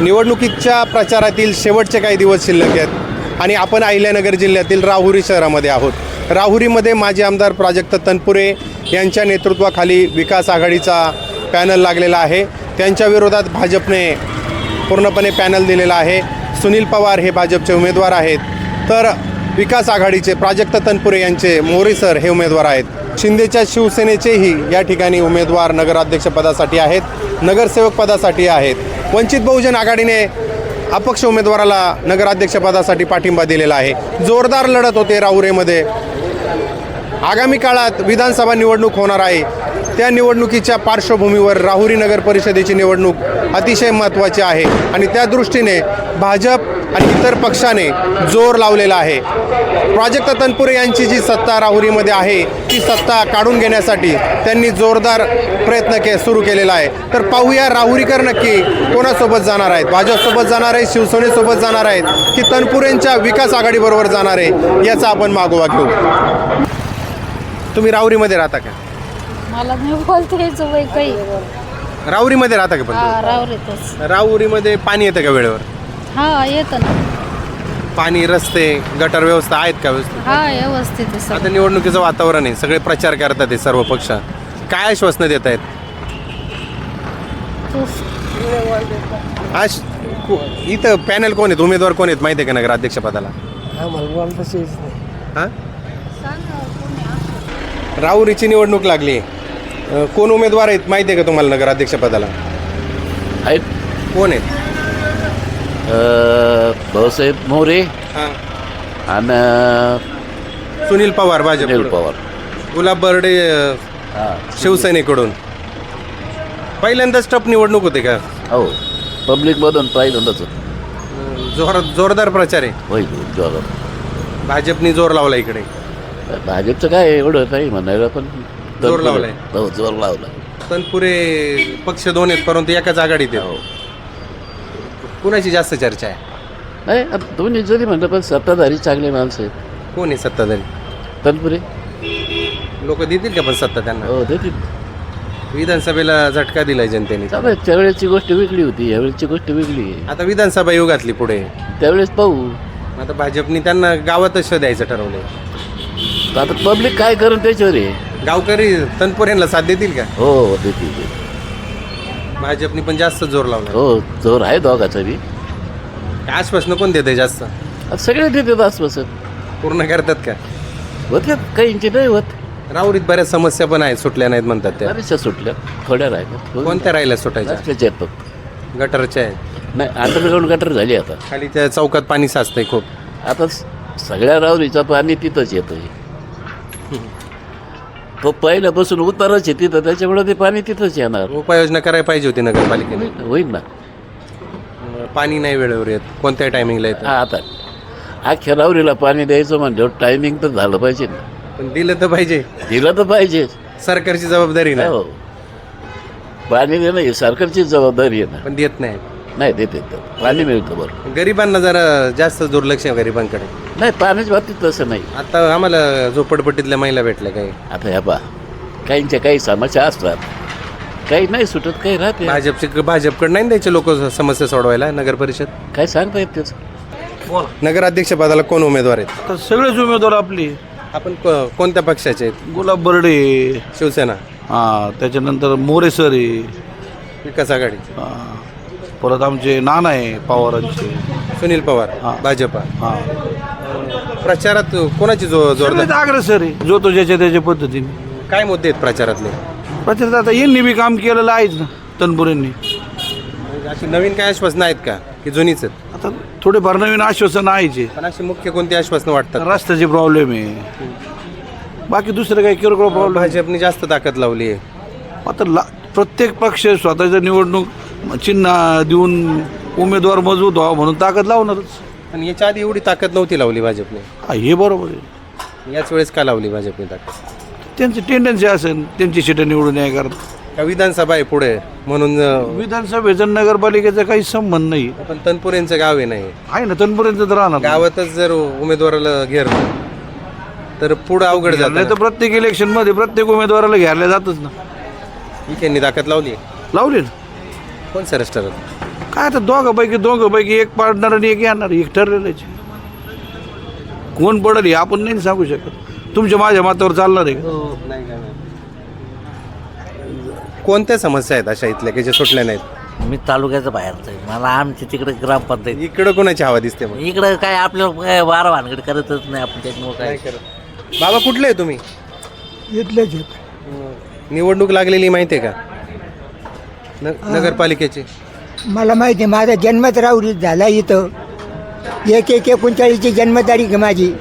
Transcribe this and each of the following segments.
निवडणुकीच्या प्रचारातील शेवटचे काही दिवस शिल्लक आहेत आणि आपण अहिल्यानगर जिल्ह्यातील राहुरी शहरामध्ये आहोत. राहुरीमध्ये माजी आमदार प्राजक्त तनपुरे यांच्या नेतृत्वाखाली विकास आघाडीचा पॅनल लागलेला आहे. त्यांच्या विरोधात भाजपने पूर्णपणे पॅनल दिलेला आहे. सुनील पवार हे भाजपचे उमेदवार आहेत. तर विकास आघाडीचे प्राजक्त तनपुरे यांचे मोरे सर हे उमेदवार आहेत. शिंदेच्या शिवसेनेचेही या ठिकाणी उमेदवार नगराध्यक्षपदासाठी आहेत. नगरसेवक पदासाठी आहेत. वंचित बहुजन आघाडीने अपक्ष उमेदवाराला नगराध्यक्षपदासाठी पाठिंबा दिलेला आहे. जोरदार लढत होते राहुरेमध्ये. आगामी काळात विधानसभा निवडणूक होणार आहे. त्या निवडणुकीच्या पार्श्वभूमीवर राहुरी नगर परिषदेची निवडणूक अतिशय महत्त्वाची आहे. आणि त्या दृष्टीने भाजप आणि इतर पक्षाने जोर लावलेला आहे. प्राजक्त तनपुरे यांची जी सत्ता राहुरीमध्ये आहे ती सत्ता काढून घेण्यासाठी त्यांनी जोरदार प्रयत्न के सुरू केलेला आहे. तर पाहूया राहुरीकर नक्की कोणासोबत जाणार आहेत? भाजपसोबत जाणार आहे शिवसेनेसोबत जाणार आहेत की तनपुरेंच्या विकास आघाडीबरोबर जाणार आहे याचा आपण मागोवा घेऊ. तुम्ही राहुरीमध्ये राहता का? मला नाही बोलता काही. राहुरीमध्ये राहता का पण तुम्ही? राहुरीमध्ये पाणी येतं का वेळेवर? हा येतं ना. पाणी रस्ते गटर व्यवस्था आहेत का व्यवस्थित? हा व्यवस्थित आहे सगळं. आता निवडणुकीचं वातावरण आहे सगळे प्रचार करतात हे सर्व पक्ष. काय आश्वासनं देत आहेत? को- इथं पॅनल कोण आहेत? उमेदवार कोण आहेत माहिती आहे का नगराध्यक्षपदाला हां? राहुरीची निवडणूक लागली. कोण उमेदवार आहेत माहिती आहे का तुम्हाला नगराध्यक्षपदाला आहेत. कोण आहेत? भाऊसाहेब मोरे हां. आणि सुनील पवार भाजप सुनील पवार. गुलाब बर्डे अ, हा शिवसेनेकडून. पहिल्यांदाच टप निवडणूक होते का? हो पब्लिकमधून पहिल्यांदाच. जोर जोरदार प्रचार आहे. होईल जोर भाजपनी जोर लावला इकडे. भाजपचं काय एवढं नाही म्हणायला पण जोर लावलाय. हो जोर लावला. तनपुरे पक्ष दोन आहेत परंतु एकाच आघाडीत हो. आहे कुणाची जास्त चर्चा आहे? नाही आता दोन्ही जरी म्हणलं पण सत्ताधारी चांगले माणसं आहेत. कोण आहे सत्ताधारी? तनपुरे. लोक देतील का पण सत्ता त्यांना? हो देतील. विधानसभेला झटका दिलाय जनतेने. त्यामुळे त्यावेळेची गोष्ट वेगळी होती. यावेळेची गोष्ट वेगळी आहे. आता विधानसभा युगातली पुढे. त्यावेळेस पाहू. आता भाजपनी त्यांना गावातच द्यायचं ठरवलंय. आता पब्लिक काय करून त्याच्यावर आहे? गावकरी तनपुरेंना साथ देतील का? हो हो देतील देतील. भाजपनी पण जास्त जोर लावला हो जोर आहे दोघाचा बी. आश्वासन कोण देते जास्त? आता सगळे देतात आसपास पूर्ण करतात का? होत्यात काहींचे नाही होत. राहुरीत बऱ्याच समस्या पण आहेत सुटल्या नाहीत म्हणतात त्या. बऱ्याचशा सुटल्या. थोड्या राहिल्या. कोणत्या राहिल्या सुटायच्या? रस्त्याच्या आहेत फक्त गटरच्या आहेत. नाही अंडरग्राऊंड गटर झाली आता. खाली त्या चौकात पाणी साचतंय खूप. आता स- सगळ्या रावरीचा पाणी तिथंच येतं तो पहिल्यापासून उतारच आहे तिथं त्याच्यामुळे ते पाणी तिथंच येणार. उपाययोजना करायला पाहिजे होती नगरपालिकेने. होईल ना पाणी नाही वेळेवर येत. कोणत्या टायमिंगला येतं? हा आता अख्ख्या रावरीला पाणी द्यायचं म्हणजे टायमिंग तर झालं पाहिजे ना. पण दिलं तर पाहिजे. दिलं तर पाहिजे. सरकारची जबाबदारी ना. हो. पाणी देणं ही सरकारची जबाबदारी आहे ना. पण देत नाही. नाही देते तर पाणी मिळतं बरं. गरिबांना जरा जास्त दुर्लक्ष आहे गरिबांकडे. नाही पाण्याच्या बाबतीत तसं नाही. आता आम्हाला झोपडपट्टीतल्या महिला भेटल्या काही. आता ह्या पा काहींच्या काही समस्या असतात. काही नाही सुटत काही राहते. भाजपचे भाजपकडे नाही द्यायचे लोक समस्या सोडवायला नगर परिषद? काय सांगता येत त्याचं? नगराध्यक्ष पदाला कोण उमेदवार आहेत? तर सगळेच उमेदवार आपले. आपण को- कोणत्या पक्षाचे आहेत? गुलाब बर्डे. शिवसेना. हां त्याच्यानंतर मोरे सर आहे. विकास आघाडी हां. परत आमचे नाना आहे पवारांचे. सुनील पवार हा. भाजपा. हां. प्रचारात कोणाची जो जोरदार? अग्रेसर आहे. जो तो ज्याच्या त्याच्या पद्धतीने. काय मुद्दे आहेत प्रचारातले? प्रचारात आता यांनी बी काम केलेलं आहेच ना तनपुरेंनी. अशी नवीन काय आश्वासनं आहेत का? की जुनीच आहेत? आता थोडेफार नवीन आश्वासन आहेचे पण अशी मुख्य कोणती आश्वासनं वाटतात? रस्त्याचे प्रॉब्लेम आहे. बाकी दुसरं काही किरकोळ प्रॉब्लेम भाजपने जास्त ताकद लावली आहे. आता ला प्रत्येक पक्ष स्वतःचं निवडणूक चिन्ह देऊन उमेदवार मजबूत व्हावा म्हणून ताकद लावणारच. पण याच्या आधी एवढी ताकद नव्हती लावली भाजपने. हा, हे बरोबर आहे. याच वेळेस का लावली भाजपने ताकद? त्यांची टेंडन्सी असेल त्यांची सीटं निवडून या करत का विधानसभा आहे पुढे? म्हणून अं, विधानसभेचा नगरपालिकेचा काही संबंध नाही. पण तनपुरेंचं गाव आहे नाही आहे ना तनपर्यंत तर राहणार. गावातच जर उमेदवाराला घेरलं तर पुढं अवघड नाही तर प्रत्येक इलेक्शनमध्ये प्रत्येक उमेदवाराला घ्यायला जातच ना. त्यांनी ताकद लावली? लावले ना. कोण सरस ठरत काय आता दोघांपैकी दोघांपैकी एक पाडणार आणि एक येणार एक ठरलेलंच आहे. कोण पडेल हे आपण नाही सांगू शकत. तुमच्या माझ्या मातावर चालणार आहे का? कोणत्या समस्या आहेत अशा इथल्या की जे सुटल्या नाहीत? मी तालुक्याचं बाहेरचं आहे. मला आमच्या तिकडे ग्रामपंचायत. इकडं कोणाची हवा दिसते मग? इकडं काय आपल्याला काय वारा भानगड करतच नाही आपण त्याच्यामुळे काय? बाबा कुठले आहे तुम्ही? इथलेच आहेत. निवडणूक लागलेली माहिती आहे का? न नगरपालिकेची? मला माहिती आहे माझा जन्मच राहुरीत झाला इथं. एक एक एकोणचाळीसची जन्मतारीख आहे माझी.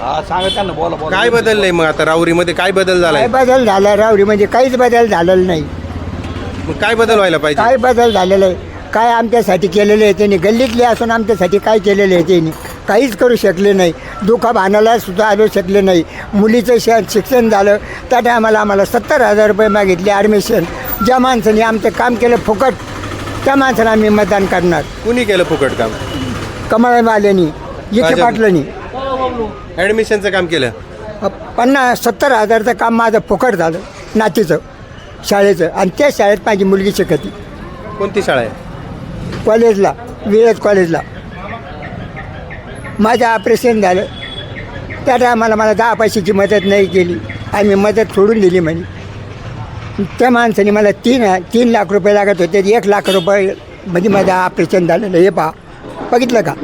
हा सांगा त्यांना बोला बोला. काय बदललंय मग आता राहुरीमध्ये? काय बदल झालाय? काय बदल झाला राहुरी म्हणजे काहीच बदल झालेला नाही. मग काय बदल व्हायला पाहिजे? काय बदल झालेला आहे? काय आमच्यासाठी केलेलं आहे त्यांनी? गल्लीतले असून आमच्यासाठी काय केलेलं आहे त्यांनी? काहीच करू शकले नाही. दुखा भानाला सुद्धा आलो शकले नाही. मुलीचं श शिक्षण झालं. त्या टायमाला आम्हाला सत्तर हजार रुपये मागितले ॲडमिशन ज्या माणसाने आमचं काम केलं फुकट त्या माणसाला आम्ही मतदान करणार. कुणी केलं फुकट काम? कमळवाल्यांनी जिथे भाजप. पाटलांनी. ॲडमिशनचं काम केलं? पन्नास सत्तर हजारचं काम माझं फुकट झालं नातीचं शाळेचं. आणि त्या शाळेत माझी मुलगी शिकती. कोणती शाळा आहे? कॉलेजला विरज कॉलेजला. माझं ऑपरेशन झालं. त्या टायमाला मला दहा पैशाची मदत नाही केली. आम्ही मदत सोडून दिली म्हणे. त्या माणसाने मला तीन तीन लाख रुपये लागत होते. एक लाख रुपये म्हणजे माझं ऑपरेशन झालेलं हे पहा. बघितलं का?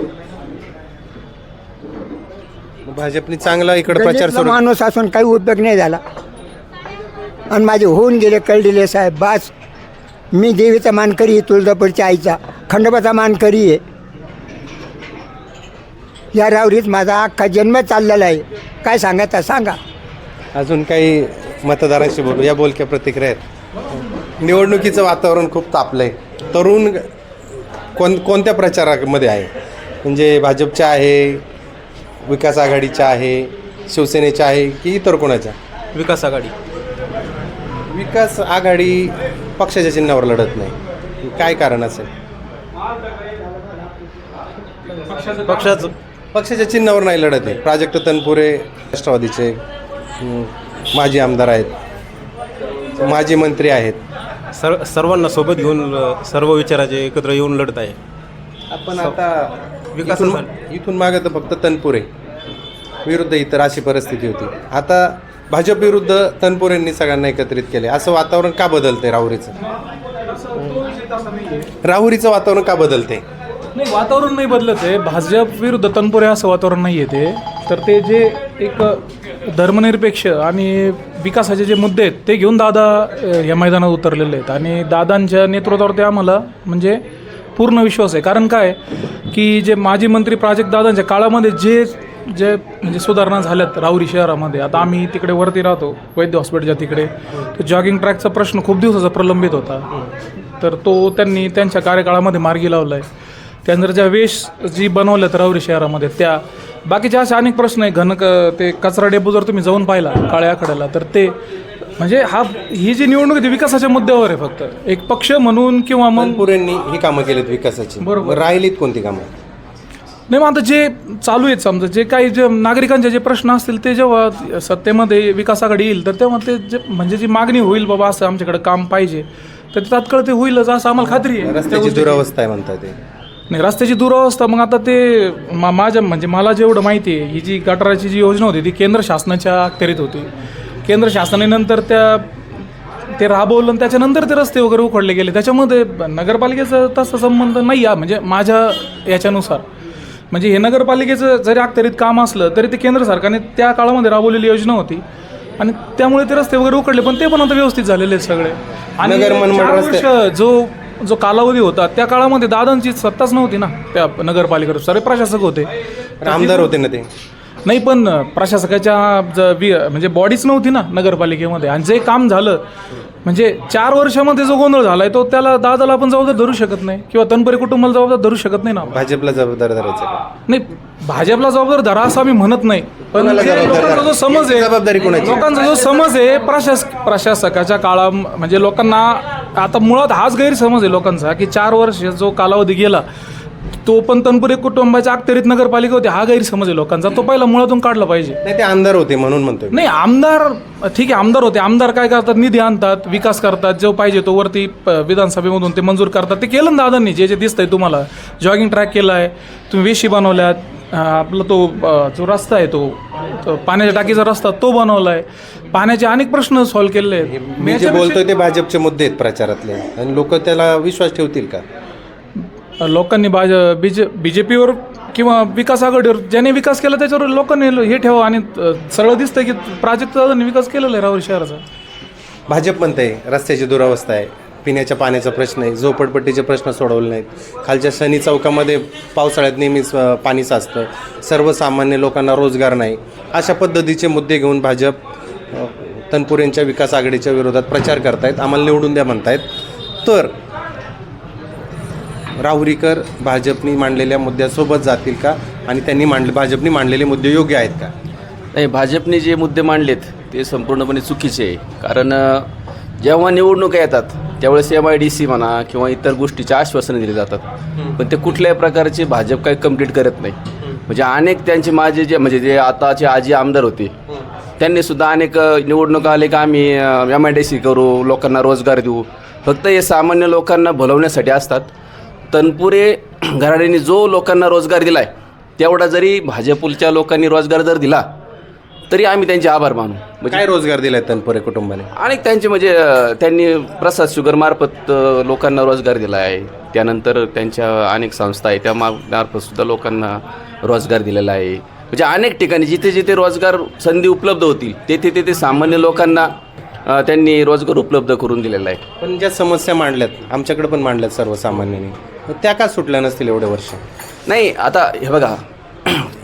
भाजपने चांगला इकडे प्रचार गल्लीतला सुरू माणूस असून काही उपयोग नाही झाला. आणि माझे होऊन गेले कळलेले साहेब बास. मी देवीचा मानकरी आहे तुळजापूरच्या आईचा. खंडोबाचा मानकरी आहे. या रावरीत माझा अख्खा जन्म चाललेला आहे. काय सांगायचं सांगा. अजून काही मतदारांशी बोलू. या बोलक्या प्रतिक्रिया आहेत. निवडणुकीचं वातावरण खूप तापलंय. तरुण कोण कोणत्या प्रचारामध्ये आहे? म्हणजे भाजपच्या आहे विकास आघाडीच्या आहे शिवसेनेच्या आहे की इतर कोणाच्या? विकास आघाडी. विकास आघाडी पक्षाच्या चिन्हावर लढत नाही. काय कारण असेल? पक्षाचं पक्षाच्या चिन्हावर नाही लढत आहे. प्राजक्त तनपुरे राष्ट्रवादीचे. माजी आमदार आहेत. माजी मंत्री आहेत. सर्व सर्वांना सोबत घेऊन सर्व विचाराचे एकत्र येऊन लढत आहे. आपण आता विकासासाठी. इथून मागं तर फक्त तनपुरे. विरुद्ध इतर अशी परिस्थिती होती. आता भाजप विरुद्ध तनपुरेंनी सगळ्यांना एकत्रित केले. असं वातावरण का बदलतंय राहुरीचं? राहुरीचं वातावरण का बदलते नाही वातावरण नाही बदलत आहे. भाजप विरुद्ध तनपुरे असं वातावरण नाही आहे ते. तर ते जे एक धर्मनिरपेक्ष आणि विकासाचे जे मुद्दे आहेत ते घेऊन दादा या मैदानात उतरलेले आहेत. आणि दादांच्या नेतृत्वावर ते आम्हाला म्हणजे पूर्ण विश्वास आहे. कारण काय? की जे माजी मंत्री प्राजक्त दादांच्या काळामध्ये जे जे म्हणजे सुधारणा झाल्यात राहुरी शहरामध्ये आता आम्ही तिकडे वरती राहतो वैद्य हॉस्पिटलच्या तिकडे तो जॉगिंग ट्रॅकचा प्रश्न खूप दिवसाचा प्रलंबित होता. तर तो त्यांनी त्यांच्या कार्यकाळामध्ये मार्गी लावला आहे त्यानंतर ज्या वेश जी बनवल्यात राहुरी शहरामध्ये त्या बाकीचे असे अनेक प्रश्न आहे घन ते कचरा डेपो जर तुम्ही जाऊन पाहिला काळ्या आखाड्याला तर ते म्हणजे हा ही जी निवडणूक आहे ती विकासाच्या मुद्द्यावर आहे फक्त. एक पक्ष म्हणून किंवा मग तनपुरेंनी ही कामं केलीत विकासाची. बरोबर. राहिलीत कोणती कामं? नाही मग आता जे चालू आहेत समजा जे काही जे नागरिकांचे जे प्रश्न असतील ते जेव्हा सत्तेमध्ये विकास आघाडी येईल तर तेव्हा ते जे म्हणजे जी मागणी होईल बाबा असं आमच्याकडे काम पाहिजे तर ते तात्काळ ते होईलच असं आम्हाला खात्री आहे. त्या रस्त्याची. दुरावस्था आहे म्हणतात ते. नाही रस्त्याची दुरावस्था मग आता ते मा माझ्या म्हणजे मला जेवढं माहिती आहे ही जी गटाराची जी योजना होती ती केंद्र शासनाच्या अखत्यारीत होती. केंद्र शासनानंतर त्या ते राबवलं आणि त्याच्यानंतर ते रस्ते वगैरे उखडले गेले. त्याच्यामध्ये नगरपालिकेचा तसा संबंध नाही आहे म्हणजे माझ्या याच्यानुसार. म्हणजे हे नगरपालिकेचं जरी अखत्यारीत काम असलं तरी ते केंद्र सरकारने त्या काळामध्ये राबवलेली योजना होती. आणि त्यामुळे ते रस्ते वगैरे उकडले पण ते पण आता व्यवस्थित झालेले आहेत सगळे. आणि चार वर्ष जो जो कालावधी होता त्या काळामध्ये दादांची सत्ताच नव्हती ना त्या नगरपालिकेवर. सारे प्रशासक होते. आमदार होते ना ते. नाही पण प्रशासकाच्या ज- वि- म्हणजे बॉडीच नव्हती ना नगरपालिकेमध्ये. आणि जे काम झालं म्हणजे चार वर्षामध्ये जो गोंधळ झालाय तो त्याला दादाला आपण जबाबदार धरू शकत नाही. किंवा तनपरी कुटुंबाला जबाबदार धरू शकत नाही ना आपण. भाजपला जबाबदार धरायचं का? नाही भाजपला जबाबदार धरा असं आम्ही म्हणत नाही. पण कोणाला जे जबाबदार लोकांचा? जो समज आहे जबाबदारी कोणाची? लोकांचा जो समज आहे प्रशास प्रशासकाच्या काळा म्हणजे लोकांना आता मुळात हाच गैरसमज आहे लोकांचा की चार वर्ष जो कालावधी गेला तो पण तनपुरे कुटुंबाच्या अखत्यारीत नगरपालिका होती हा गैरसमज आहे लोकांचा. तो पहिला मुळातून काढला पाहिजे. नाही ते आमदार होते म्हणून म्हणतोय. मी. नाही आमदार ठीक आहे आमदार होते. आमदार काय करतात? निधी आणतात विकास करतात जो पाहिजे तो वरती प- विधानसभेमधून ते मंजूर करतात. ते केलं ना दादांनी जे जे दिसतंय तुम्हाला. जॉगिंग ट्रॅक केला आहे तुम्ही वेशी बनवल्यात अं, आपला तो अं, जो रस्ता आहे तो तो पाण्याच्या टाकीचा रस्ता तो बनवला आहे पाण्याचे अनेक प्रश्न सॉल्व्ह केलेले आहेत. मी जे बोलतोय ते भाजपचे मुद्दे आहेत प्रचारातले. आणि लोक त्याला विश्वास ठेवतील का? लोकांनी भाज बी जे बी जे पीवर किंवा विकास आघाडीवर ज्याने विकास केला त्याच्यावर लोकांनी हे ठेवा आणि अं, सरळ दिसतंय की प्राजक्त दादांनी विकास केलेला आहे राहुरी शहराचा. भाजप म्हणते रस्त्याची दुरावस्था आहे पिण्याच्या पाण्याचा प्रश्न आहे झोपडपट्टीचे प्रश्न सोडवले नाहीत. खालच्या शनी चौकामध्ये पावसाळ्यात नेहमीच अ, पाणी साचतं. सर्वसामान्य लोकांना रोजगार नाही. अशा पद्धतीचे मुद्दे घेऊन भाजप तनपुरेंच्या विकास आघाडीच्या विरोधात प्रचार करतायत आम्हाला निवडून द्या म्हणतायत. तर राहुरीकर भाजपनी मांडलेल्या मुद्द्यासोबत जातील का? आणि त्यांनी मांडले भाजपनी मांडलेले मुद्दे योग्य आहेत का? नाही भाजपने जे मुद्दे मांडलेत ते संपूर्णपणे चुकीचे आहे. कारण जेव्हा निवडणुका येतात त्यावेळेस एम आय डी सी म्हणा किंवा इतर गोष्टीचे आश्वासनं दिली जातात. पण ते कुठल्याही प्रकारचे भाजप काही कंप्लीट करत नाही. म्हणजे अनेक त्यांचे माझे जे म्हणजे जे आताचे आजी आमदार होते त्यांनी सुद्धा अनेक निवडणुका आले का आम्ही एम आय डी सी करू लोकांना रोजगार देऊ. फक्त हे सामान्य लोकांना भलवण्यासाठी असतात. तनपुरे घराण्याने जो लोकांना रोजगार दिला आहे तेवढा जरी भाजपच्या लोकांनी रोजगार जर दिला तरी आम्ही त्यांचे आभार मानू. म्हणजे काय रोजगार दिलाय तनपुरे कुटुंबाने? अनेक त्यांचे म्हणजे त्यांनी प्रसाद शुगरमार्फत लोकांना रोजगार दिला आहे त्यानंतर त्यांच्या अनेक संस्था आहे त्या मा- मार्फत सुद्धा लोकांना रोजगार दिलेला आहे. म्हणजे अनेक ठिकाणी जिथे जिथे रोजगार संधी उपलब्ध होतील तेथे तेथे सामान्य लोकांना त्यांनी रोजगार उपलब्ध करून दिलेला आहे. पण ज्या समस्या मांडल्यात आमच्याकडे पण मांडल्यात सर्वसामान्यांनी त्या का सुटल्या नसतील एवढे वर्ष? नाही आता हे बघा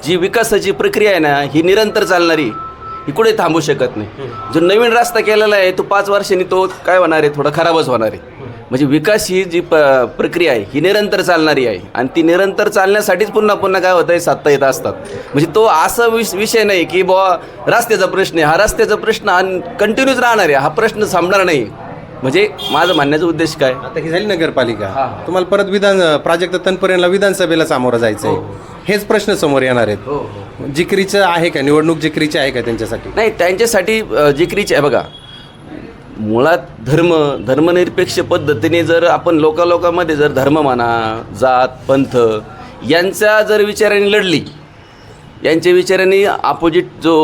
जी विकासाची प्रक्रिया आहे ना ही निरंतर चालणारी ही कुठे थांबू शकत नाही. जो नवीन रस्ता केलेला आहे तो पाच वर्षांनी तो काय होणार आहे? थोडा खराबच होणार आहे. म्हणजे विकास ही जी प प्रक्रिया आहे ही निरंतर चालणारी आहे. आणि ती निरंतर चालण्यासाठीच पुन्हा पुन्हा काय होतं आहे सत्ता येत असतात. म्हणजे तो असा विष विषय नाही की बुवा रस्त्याचा प्रश्न आहे. हा रस्त्याचा प्रश्न आणि कंटिन्यूच राहणार आहे हा प्रश्न संपणार नाही. म्हणजे माझं म्हणण्याचा उद्देश काय? आता ही झाली नगरपालिका. तुम्हाला परत विधान प्राजक्त तनपर्यंतला विधानसभेला सामोरं जायचंय. हेच प्रश्न समोर येणार आहेत. जिकरीचं आहे का? निवडणूक जिकरीची आहे का त्यांच्यासाठी? नाही त्यांच्यासाठी जिकरीचे आहे. बघा मुळात धर्म धर्मनिरपेक्ष पद्धतीने जर आपण लोकालोकामध्ये जर धर्म म्हणा जात पंथ यांच्या जर विचारांनी लढली यांच्या विचारांनी अपोजिट जो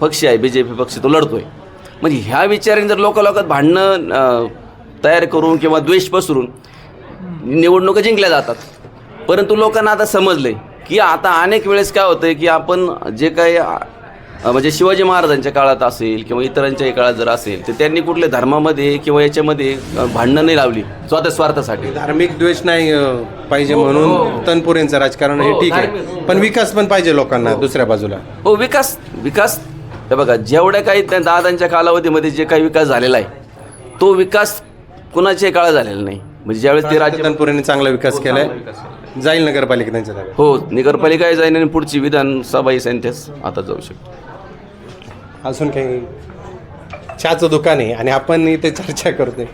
पक्ष आहे बी जे पी पक्ष तो लढतोय. म्हणजे ह्या विचारांनी जर लोकालोकात भांडणं तयार करून किंवा द्वेष पसरून निवडणुका जिंकल्या जातात. परंतु लोकांना आता समजलंय की आता अनेक वेळेस काय होतं की आपण जे काही म्हणजे शिवाजी महाराजांच्या काळात असेल किंवा इतरांच्याही काळात जर असेल तर त्यांनी कुठल्या धर्मामध्ये किंवा याच्यामध्ये भांडणं नाही लावली स्वतः स्वार्थासाठी? धार्मिक द्वेष नाही पाहिजे म्हणून तनपुरेंचं राजकारण हे हो, ठीक आहे. पण विकास पण पाहिजे लोकांना दुसऱ्या बाजूला. हो विकास विकास. हे बघा जेवढ्या काही त्या दादांच्या कालावधीमध्ये जे काही विकास झालेला आहे तो विकास कुणाच्याही काळात झालेला नाही. म्हणजे ज्यावेळेस ते राज्य तनपुरेंनी चांगला विकास केलाय. जाईल नगरपालिका त्यांच्या हो नगरपालिका जाईन आणि पुढची विधानसभा ही सेंटेस आता जाऊ शकतो. अजून काही चहाचं दुकान आहे आणि आपण इथे चर्चा करतोय.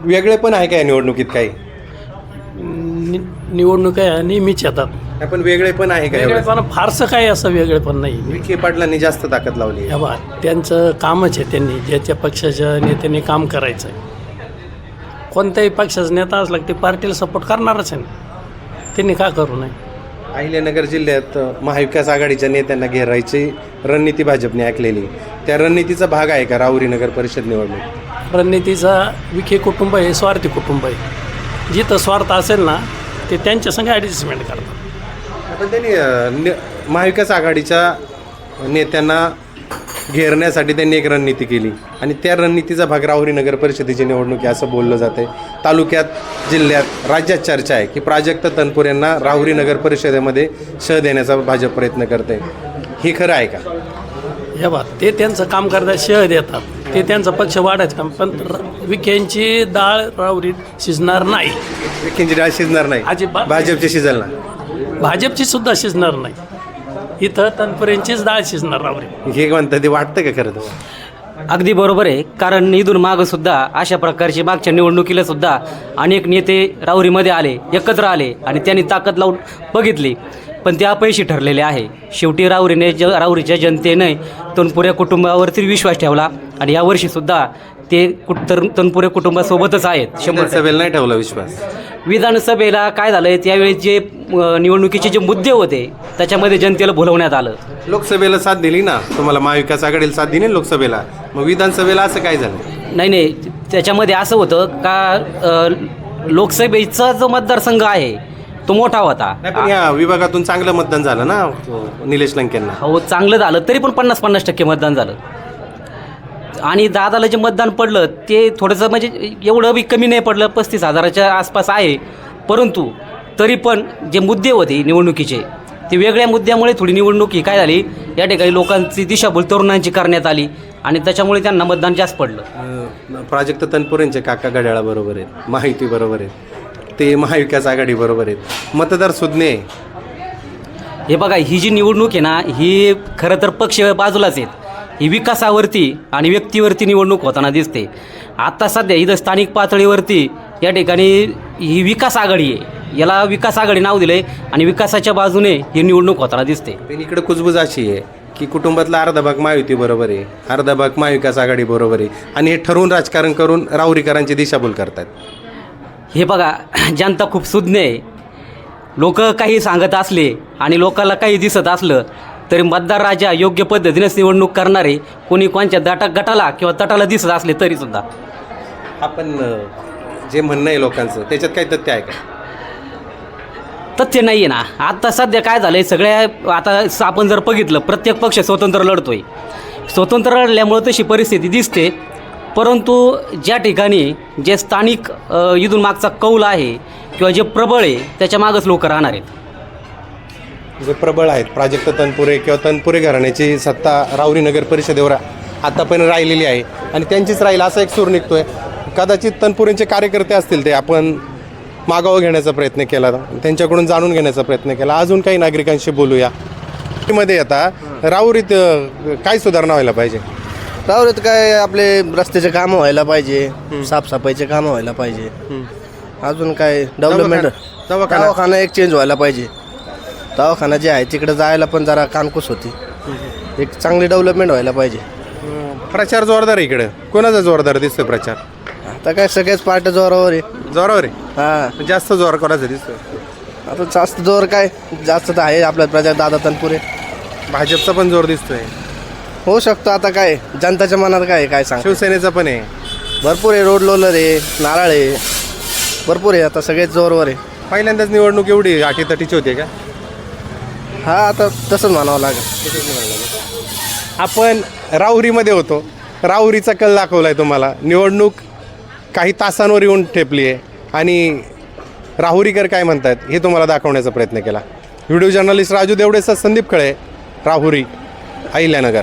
वेगळे पण आहे काय निवडणुकीत काही? नि- निवडणुका नेहमीच येतात. आपण वेगळे पण आहे काय वेगळेपण फारसं काही असं वेगळेपण नाही. विखे पाटलांनी जास्त ताकद लावली आहे. हे बा त्यांचं कामच आहे त्यांनी ज्याच्या पक्षाच्या नेत्याने काम करायचं आहे कोणत्याही पक्षाचा नेता असला की ते पार्टीला सपोर्ट करणारच आहे ना. त्यांनी का करू नये? अहिल्यानगर जिल्ह्यात महाविकास आघाडीच्या नेत्यांना घेरायची रणनीती भाजपने आखलेली त्या रणनीतीचा भाग आहे का राहुरी नगर परिषद निवडणूक? रणनीतीचा विखे कुटुंब हे स्वार्थी कुटुंब आहे. जिथं स्वार्थ असेल ना ते त्यांच्या संग ॲडजस्टमेंट करतात. पण त्यांनी महाविकास आघाडीच्या नेत्यांना घेरण्यासाठी त्यांनी एक रणनीती केली. आणि त्या रणनीतीचा भाग राहुरी नगर परिषदेची निवडणूक आहे असं बोललं जाते तालुक्यात जिल्ह्यात राज्यात चर्चा आहे की प्राजक्त तनपूर यांना राहुरी नगर परिषदेमध्ये श देण्याचा भाजप प्रयत्न करते हे खरं आहे का? हे बा ते त्यांचं काम करतात शह देतात. ते त्यांचा पक्ष वाढायचं काम पण र- विखेंची डाळ रावरीत शिजणार नाही. विखेंची डाळ शिजणार नाही? अजिबात. भाजपची शिजल ना भाजपची सुद्धा शिजणार नाही. इथं तनपुरेंचीच डाळ शिजणार रावरी. हे म्हणतं ते वाटतं का खरं तुम्हाला? अगदी बरोबर आहे. कारण इथून मागं सुद्धा अशा प्रकारची मागच्या निवडणुकीला सुद्धा अनेक नेते राहुरीमध्ये आले एकत्र आले आणि त्यांनी ताकद लावून बघितली. पण ते अपयशी ठरलेले आहे. शेवटी राहुरीने ज राहुरीच्या जनतेने तनपुऱ्या कुटुंबावरती विश्वास ठेवला आणि यावर्षीसुद्धा ते कुट तर तनपुरे कुटुंबासोबतच आहेत. शंभर. सभेला नाही ठेवला विश्वास? विधानसभेला काय झालं? त्यावेळी जे निवडणुकीचे जे मुद्दे होते त्याच्यामध्ये जनतेला भुलवण्यात आलं. लोकसभेला साथ दिली ना? तुम्हाला महाविकास आघाडीला साथ दिली ना लोकसभेला? मग विधानसभेला असं काय झालं? नाही नाही. त्याच्यामध्ये असं होतं का लोकसभेचा जो मतदारसंघ आहे तो मोठा होता. नाही पण या विभागातून चांगलं मतदान झालं ना निलेश लंकेंना. हो चांगलं झालं. तरी पण पन्नास पन्नास टक्के मतदान झालं. आणि दादाला जे मतदान पडलं ते थोडंसं म्हणजे एवढं बी कमी नाही पडलं पस्तीस हजाराच्या आसपास आहे. परंतु तरी पण जे मुद्दे होते निवडणुकीचे ते वेगळ्या मुद्द्यामुळे थोडी निवडणूक ही काय झाली या ठिकाणी लोकांची दिशाभूल तरुणांची करण्यात आली आणि त्याच्यामुळे त्यांना मतदान जास्त पडलं. प्राजक्त तनपुरेंचे काका घड्याळा बरोबर आहेत माहिती बरोबर आहेत. ते महाविकास आघाडी बरोबर आहेत. मतदार सुज्ञे. हे बघा ही जी निवडणूक आहे ना ही खरं तर पक्ष बाजूलाच आहेत. ही विकासावरती आणि व्यक्तीवरती निवडणूक होताना दिसते. आता सध्या इथं स्थानिक पातळीवरती या ठिकाणी ही विकास आघाडी आहे. याला विकास आघाडी नाव दिलं आहे आणि विकासाच्या बाजूने ही निवडणूक होताना दिसते. पण इकडे कुजबूज अशी आहे की कुटुंबातला अर्धा भाग महायुती बरोबर आहे अर्धा भाग महाविकास आघाडी बरोबर आहे आणि हे ठरवून राजकारण करून राहुरीकरांची दिशाभूल करतात हे बघा जनता खूप सुज्ञ आहे. लोक काही सांगत असले आणि लोकांना काही दिसत असलं तरी मतदार राजा योग्य पद्धतीनेच निवडणूक करणारे कोणी कोणच्या दाटा गटाला किंवा तटाला दिसत असले तरीसुद्धा आपण जे म्हणणं आहे लोकांचं त्याच्यात काही तथ्य आहे का? तथ्य नाही आहे ना. आता सध्या काय झालं आहे सगळ्या आता आपण जर बघितलं प्रत्येक पक्ष स्वतंत्र लढतोय. स्वतंत्र लढल्यामुळं तशी परिस्थिती दिसते. परंतु ज्या ठिकाणी जे स्थानिक इथून मागचा कौल आहे किंवा जे प्रबळ आहे त्याच्या मागच लोक राहणार आहेत. जे प्रबळ आहेत प्राजक्त तनपुरे किंवा तनपुरे घराण्याची सत्ता रावरी नगर परिषदेवर आतापर्यंत राहिलेली आहे. आणि त्यांचीच राहील असा एक सूर निघतोय. कदाचित तनपुरेंचे कार्यकर्ते असतील ते आपण मागावं घेण्याचा प्रयत्न केला त्यांच्याकडून जाणून घेण्याचा प्रयत्न केला. अजून काही नागरिकांशी बोलूया. मध्ये आता राऊरीत काय सुधारणा व्हायला पाहिजे? राहुरीत काय आपले रस्त्याचे कामं व्हायला पाहिजे साफसफाईचे कामं व्हायला पाहिजे. अजून काय डेव्हलपमेंट दवाखाना- दवाखाना. दवाखाना एक चेंज व्हायला पाहिजे. दवाखाना जे आहे तिकडे जायला पण जरा कानकूस होती. एक चांगली डेव्हलपमेंट व्हायला पाहिजे. प्रचार जोरदार आहे इकडे. कोणाचा जोरदार दिसतोय प्रचार? आता काय सगळ्याच पार्ट्या जोरावर आहे. जोरावर आहे? हां. जास्त जोर कोणाचा दिसतोय? आता जास्त जोर काय जास्त तर आहे आपल्या प्रजा दादा तनपुरे. भाजपचा पण जोर दिसतोय. होऊ शकतो. आता काय जनताच्या मनात काय आहे, काय सांग शिवसेनेचा पण आहे. भरपूर आहे रोड रोलर आहे नारळ आहे. भरपूर आहे आता सगळेच जोरवर आहे. पहिल्यांदाच निवडणूक एवढी अटीतटीची होती का? हा आता तसंच म्हणावं लागेल. आपण राहुरीमध्ये होतो. राहुरीचा कल दाखवलाय तुम्हाला. निवडणूक काही तासांवर येऊन ठेपली आहे. आणि राहुरीकर काय म्हणतात हे तुम्हाला दाखवण्याचा प्रयत्न केला. व्हिडिओ जर्नलिस्ट राजू देवडेचा संदीप खळे राहुरी अहिल्यानगर.